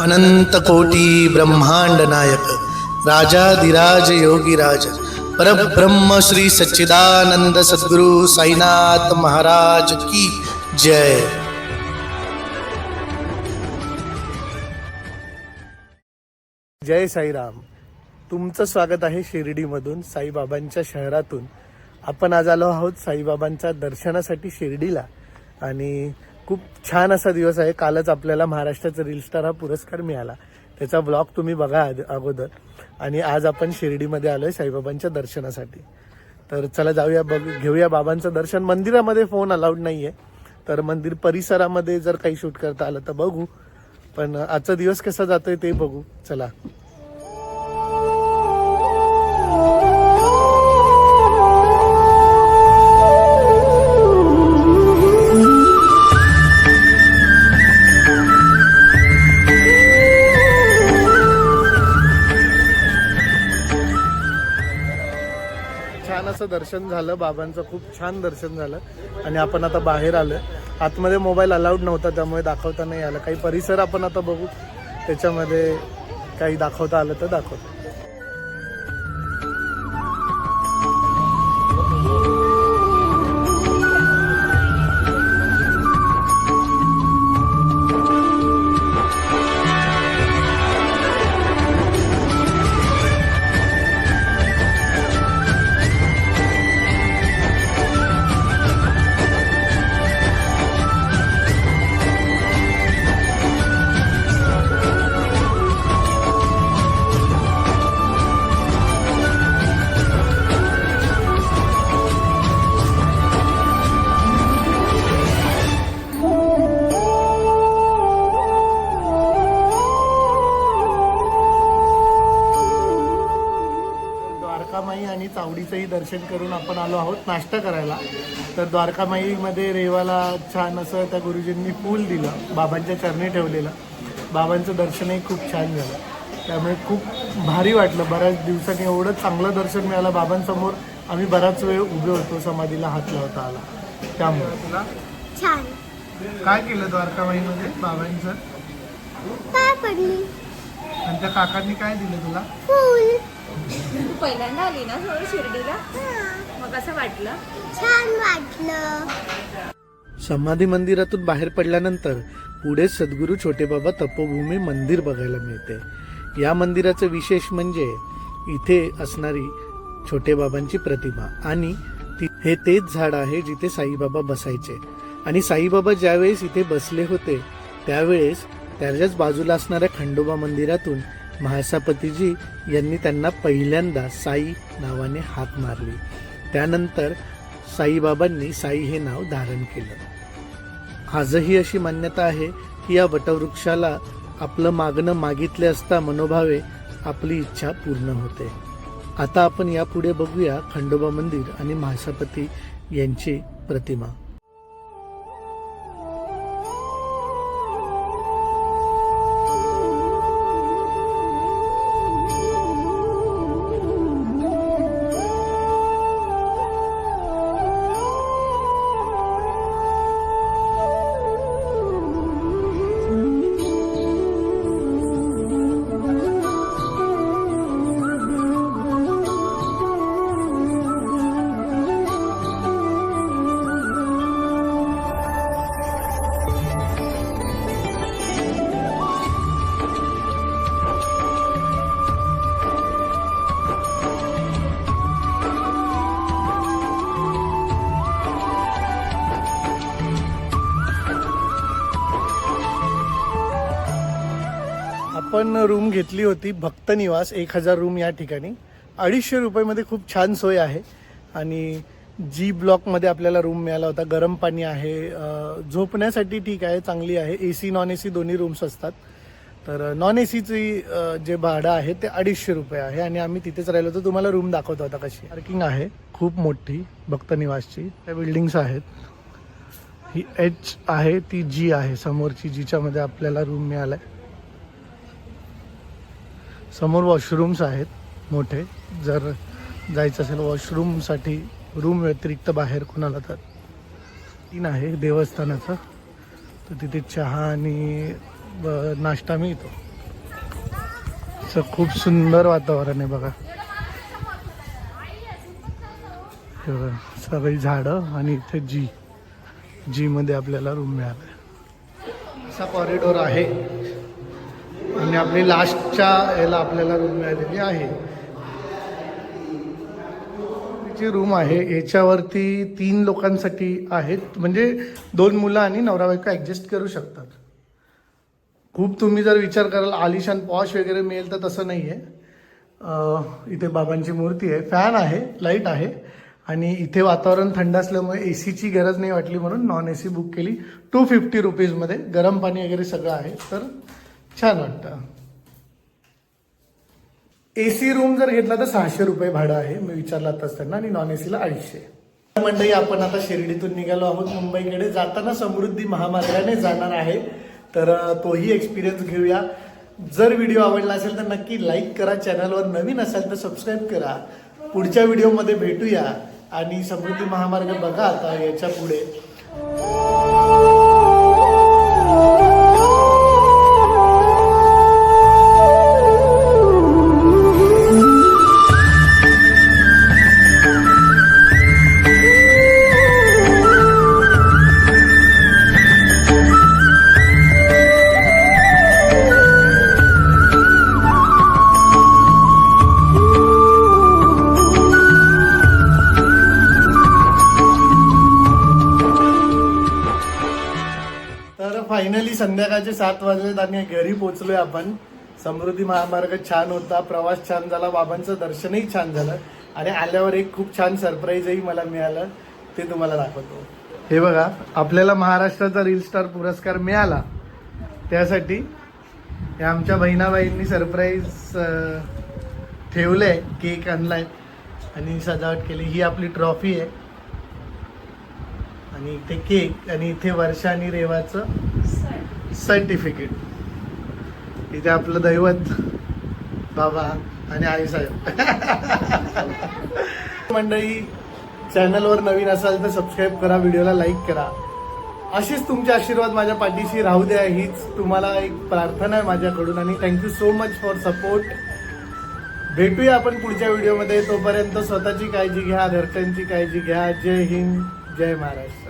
अनंत कोटी ब्रह्मांड नायक राजाधिराज योगीराज परब्रह्म श्री सच्चिदानंद सद्गुरु साईनाथ महाराज की जय। जय साईराम. तुमचं स्वागत आहे शिर्डीमधून साईबाबांच्या शहरातून. आपण आज आलो आहोत साईबाबांच्या दर्शनासाठी शिर्डीला आणि खूप छान असा दिवस आहे. कालच आपल्याला महाराष्ट्राचा रील स्टार हा पुरस्कार मिळाला. त्याचा ब्लॉग तुम्ही बघा अगोदर. आणि आज आपण शिर्डीमध्ये आलोय साईबाबांच्या दर्शनासाठी. तर चला जाऊया बघ घेऊया बाबांचं दर्शन. मंदिरामध्ये फोन अलाउड आहे तर मंदिर परिसरामध्ये जर काही शूट करता आलं तर बघू. पण आजचा दिवस कसा जातोय ते बघू. चला. दर्शन झालं बाबांचं खूप छान दर्शन झालं आणि आपण आता बाहेर आलं आतमध्ये मोबाईल अलाउड नव्हता त्यामुळे दाखवता नाही आलं. काही परिसर आपण आता बघू. त्याच्यामध्ये काही दाखवता आलं तर दाखवतो. चावडीचंही दर्शन करून आपण आलो आहोत नाश्ता करायला. तर द्वारकामाईमध्ये रेवाला छान असं त्या गुरुजींनी फूल दिलं बाबांच्या चरणी ठेवलेलं. बाबांचं दर्शनही खूप छान झालं. त्यामुळे खूप भारी वाटलं. बऱ्याच दिवसांनी एवढं चांगलं दर्शन मिळालं बाबांसमोर. आम्ही बराच वेळ उभे होतो समाधीला हात लावता आला. त्यामुळे. तुला छान. काय केलं द्वारकामाईमध्ये बाबांचं? आणि त्या काकांनी काय दिलं तुला? फूल. तू पहिल्यांदा आली ना थोडं शिर्डीला? मग असं वाटलं. छान वाटलं. समाधी मंदिरातून बाहेर पडल्यानंतर पुढे सद्गुरू छोटेबाबा तपोभूमी मंदिर बघायला मिळते. या मंदिराचं विशेष म्हणजे इथे असणारी छोटेबाबांची प्रतिमा आणि हे तेच झाड आहे जिथे साईबाबा बसायचे. आणि साईबाबा ज्यावेळेस इथे बसले होते त्यावेळेस त्याच्याच बाजूला असणाऱ्या खंडोबा मंदिरातून महासापतीजी यांनी त्यांना पहिल्यांदा साई नावाने हाक मारली. त्यानंतर साईबाबांनी साई हे नाव धारण केलं. आजही अशी मान्यता आहे की या वटवृक्षाला आपलं मागणं मागितले असता मनोभावे आपली इच्छा पूर्ण होते. आता आपण यापुढे बघूया खंडोबा मंदिर आणि महासापती यांची प्रतिमा. आपण रूम घेतली होती भक्त निवास एक हजार रूम या ठिकाणी. अडीचशे रुपयेमध्ये खूप छान सोय आहे. आणि जी ब्लॉकमध्ये आपल्याला रूम मिळाला होता. गरम पाणी आहे. झोपण्यासाठी ठीक आहे चांगली आहे. A C non A C दोन्ही रूम्स असतात. तर नॉन ए सीची जे भाडं आहे ते अडीचशे रुपये आहे. आणि आम्ही तिथेच राहिलो होतो. तुम्हाला रूम दाखवतो आता कशी पार्किंग आहे. खूप मोठी भक्त निवासची. त्या बिल्डिंग्स आहेत. ही एच आहे ती जी आहे. समोरची जीच्यामध्ये आपल्याला रूम मिळाला आहे समोर वॉशरूम्स आहेत मोठे. जर जायचं असेल वॉशरूमसाठी रूम व्यतिरिक्त बाहेर कुणाला तर. तीन आहे देवस्थानाचं. तर तिथे चहा आणि ब- नाश्ता मिळतो. असं खूप सुंदर वातावरण आहे बघा. सगळी झाडं आणि इथे जी जीमध्ये आपल्याला रूम मिळाला असा कॉरिडोर आहे. आणि आपली लास्टच्या याला आपल्याला रूम मिळालेली आहे. जी रूम आहे. याच्यावरती तीन लोकांसाठी आहेत. म्हणजे दोन मुलं आणि नवरा बायको ॲडजस्ट करू शकतात. खूप तुम्ही जर विचार कराल आलिशान पॉश वगैरे मिळेल तर तसं नाही आहे इथे बाबांची मूर्ती आहे. फॅन आहे लाइट आहे. आणि इथे वातावरण थंड असल्यामुळे ए सीची गरज नाही वाटली म्हणून नॉन ए सी बुक केली टू फिफ्टी रुपीजमध्ये गरम पाणी वगैरे सगळं आहे. तर छान वाटतं. ए सी रूम जर घेतला तर सहाशे रुपये भाडं आहे. मी विचारलं आताच त्यांना आणि नॉन ए सीला अडीचशे मंडळी आपण आता शिर्डीतून निघालो आहोत मुंबईकडे. जाताना समृद्धी महामार्गाने जाणार आहे. तर तोही एक्सपिरियन्स घेऊया. जर व्हिडिओ आवडला असेल तर नक्की लाईक करा. चॅनलवर नवीन असेल तर सबस्क्राईब करा. पुढच्या व्हिडिओमध्ये भेटूया. आणि समृद्धी महामार्ग बघा आता याच्यापुढे. संध्याकाळचे सात वाजलेत आणि घरी पोहोचलोय आपण. समृद्धी महामार्ग छान होता प्रवास छान झाला बाबांचं दर्शनही छान झालं आणि आल्यावर एक खूप छान सरप्राईजही मला मिळालं ते तुम्हाला दाखवतो. हे बघा आपल्याला महाराष्ट्राचा रील स्टार पुरस्कार मिळाला. त्यासाठी आमच्या बहिणाबाईंनी सरप्राईज ठेवलंय केक आणलाय आणि सजावट केली. ही आपली ट्रॉफी आहे. आणि इथे केक आणि इथे वर्षा आणि रेवाचं सर्टिफिकेट इथे आपलं दैवत बाबा आणि आई साहेब. मंडळी चॅनलवर नवीन असाल तर सबस्क्राईब करा व्हिडिओला लाईक करा. अशीच तुमचे आशीर्वाद माझ्या पाठीशी राहू द्या. हीच तुम्हाला एक प्रार्थना आहे माझ्याकडून आणि thank you so much for support भेटूया आपण पुढच्या व्हिडिओमध्ये तोपर्यंत स्वतःची काळजी घ्या घरच्यांची काळजी घ्या. जय हिंद जय महाराष्ट्र.